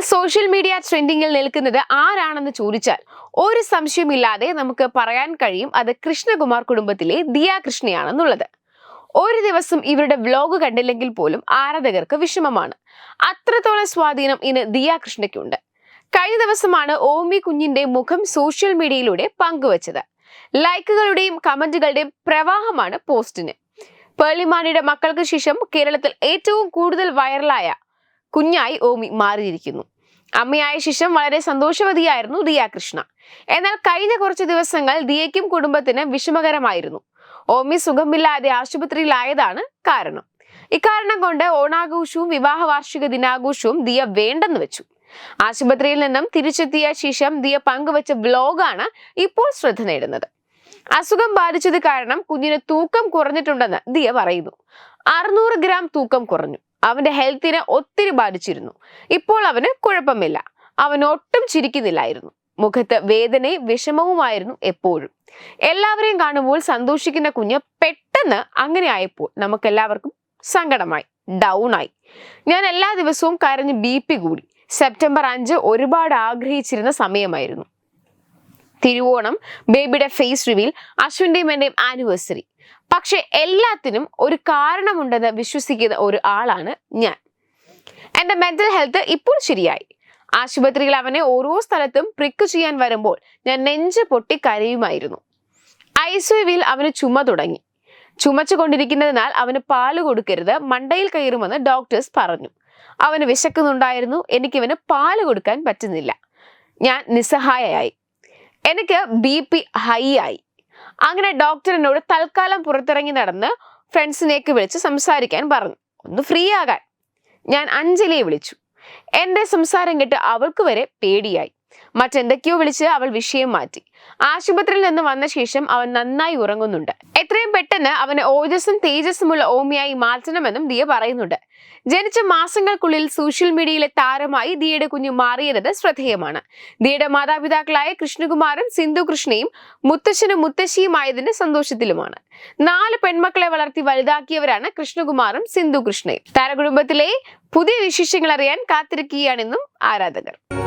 Social media ട്രെൻഡിങ്ങിൽ നിൽക്കുന്നത് ആരാണെന്ന് ചോദിച്ചാൽ ഒരു സംശയമില്ലാതെ നമുക്ക് പറയാൻ കഴിയും അത് കൃഷ്ണകുമാർ കുടുംബത്തിലെ ദിയ കൃഷ്ണയാണെന്നുള്ളത്. ഒരു ദിവസം ഇവരുടെ വ്ലോഗ് കണ്ടില്ലെങ്കിൽ പോലും ആരാധകർക്ക് വിഷമമാണ്. അത്രത്തോളം സ്വാധീനം ഇന്ന് ദിയ കൃഷ്ണയ്ക്കുണ്ട്. കഴിഞ്ഞ ദിവസമാണ് ഓമി കുഞ്ഞിന്റെ മുഖം സോഷ്യൽ മീഡിയയിലൂടെ പങ്കുവച്ചത്. ലൈക്കുകളുടെയും കമന്റുകളുടെയും പ്രവാഹമാണ് പോസ്റ്റിന്. പേളിമാണിയുടെ മക്കൾക്ക് ശേഷം കേരളത്തിൽ ഏറ്റവും കൂടുതൽ വൈറലായ കുഞ്ഞായി ഓമി മാറിയിരിക്കുന്നു. അമ്മയായ ശേഷം വളരെ സന്തോഷവതിയായിരുന്നു ദിയ കൃഷ്ണ. എന്നാൽ കഴിഞ്ഞ കുറച്ച് ദിവസങ്ങൾ ദിയയ്ക്കും കുടുംബത്തിന് വിഷമകരമായിരുന്നു. ഓമി സുഖമില്ലാതെ ആശുപത്രിയിലായതാണ് കാരണം. ഇക്കാരണം കൊണ്ട് ഓണാഘോഷവും വിവാഹ വാർഷിക ദിനാഘോഷവും ദിയ വേണ്ടെന്ന് വെച്ചു. ആശുപത്രിയിൽ നിന്നും തിരിച്ചെത്തിയ ശേഷം ദിയ പങ്കുവച്ച വ്ലോഗാണ് ഇപ്പോൾ ശ്രദ്ധ നേടുന്നത്. അസുഖം ബാധിച്ചത് കാരണം കുഞ്ഞിന് തൂക്കം കുറഞ്ഞിട്ടുണ്ടെന്ന് ദിയ പറയുന്നു. അറുന്നൂറ് ഗ്രാം തൂക്കം കുറഞ്ഞു. അവന്റെ ഹെൽത്തിനെ ഒത്തിരി ബാധിച്ചിരുന്നു. ഇപ്പോൾ അവന് കുഴപ്പമില്ല. അവൻ ഒട്ടും ചിരിക്കുന്നില്ലായിരുന്നു. മുഖത്ത് വേദനയും വിഷമവുമായിരുന്നു എപ്പോഴും. എല്ലാവരെയും കാണുമ്പോൾ സന്തോഷിക്കുന്ന കുഞ്ഞ് പെട്ടെന്ന് അങ്ങനെ ആയപ്പോൾ നമുക്കെല്ലാവർക്കും സങ്കടമായി ഡൗൺ ആയി. ഞാൻ എല്ലാ ദിവസവും കരഞ്ഞ് ബി പി കൂടി. സെപ്റ്റംബർ അഞ്ച് ഒരുപാട് ആഗ്രഹിച്ചിരുന്ന സമയമായിരുന്നു. തിരുവോണം ബേബിയുടെ ഫേസ് റിവീൽ അശ്വിന്റെയും എന്റെയും ആനിവേഴ്സറി പക്ഷെ എല്ലാത്തിനും ഒരു കാരണമുണ്ടെന്ന് വിശ്വസിക്കുന്ന ഒരു ആളാണ് ഞാൻ. എന്റെ മെന്റൽ ഹെൽത്ത് ഇപ്പോൾ ശരിയായി. ആശുപത്രിയിൽ അവനെ ഓരോ സ്ഥലത്തും പ്രിക്ക് ചെയ്യാൻ വരുമ്പോൾ ഞാൻ നെഞ്ച് പൊട്ടി കരയുമായിരുന്നു. ഐസിയുവിൽ അവന് ചുമ തുടങ്ങി. ചുമച്ചു കൊണ്ടിരിക്കുന്നതിനാൽ അവന് പാൽ കൊടുക്കരുത് മണ്ടയിൽ കയറുമെന്ന് ഡോക്ടേഴ്സ് പറഞ്ഞു. അവന് വിശക്കുന്നുണ്ടായിരുന്നു എനിക്കിവന് പാൽ കൊടുക്കാൻ പറ്റുന്നില്ല. ഞാൻ നിസ്സഹായയായി. എനിക്ക് ബി പി ഹൈ ആയി. അങ്ങനെ ഡോക്ടറിനോട് തൽക്കാലം പുറത്തിറങ്ങി നടന്ന് ഫ്രണ്ട്സിനേക്ക് വിളിച്ച് സംസാരിക്കാൻ പറഞ്ഞു. ഒന്ന് ഫ്രീ ആകാൻ. ഞാൻ അഞ്ജലിയെ വിളിച്ചു. എന്റെ സംസാരം കേട്ട് അവൾക്ക് വരെ പേടിയായി. മറ്റെന്തൊക്കെയോ വിളിച്ച് അവൾ വിഷയം മാറ്റി. ആശുപത്രിയിൽ നിന്ന് വന്ന ശേഷം അവൻ നന്നായി ഉറങ്ങുന്നുണ്ട്. എത്രയും പെട്ടെന്ന് അവന് ഓജസ്സും തേജസ്സുമുള്ള ഓമിയായി മാറ്റണമെന്നും ദിയ പറയുന്നുണ്ട്. ജനിച്ച മാസങ്ങൾക്കുള്ളിൽ സോഷ്യൽ മീഡിയയിലെ താരമായി ദിയയുടെ കുഞ്ഞ് മാറിയത് ശ്രദ്ധേയമാണ്. ദിയയുടെ മാതാപിതാക്കളായ കൃഷ്ണകുമാരും സിന്ധു കൃഷ്ണയും മുത്തശ്ശനും മുത്തശ്ശിയുമായതിന്റെ സന്തോഷത്തിലുമാണ്. നാല് പെൺമക്കളെ വളർത്തി വലുതാക്കിയവരാണ് കൃഷ്ണകുമാറും സിന്ധു കൃഷ്ണയും. താരകുടുംബത്തിലെ പുതിയ വിശേഷങ്ങൾ അറിയാൻ കാത്തിരിക്കുകയാണെന്നും ആരാധകർ.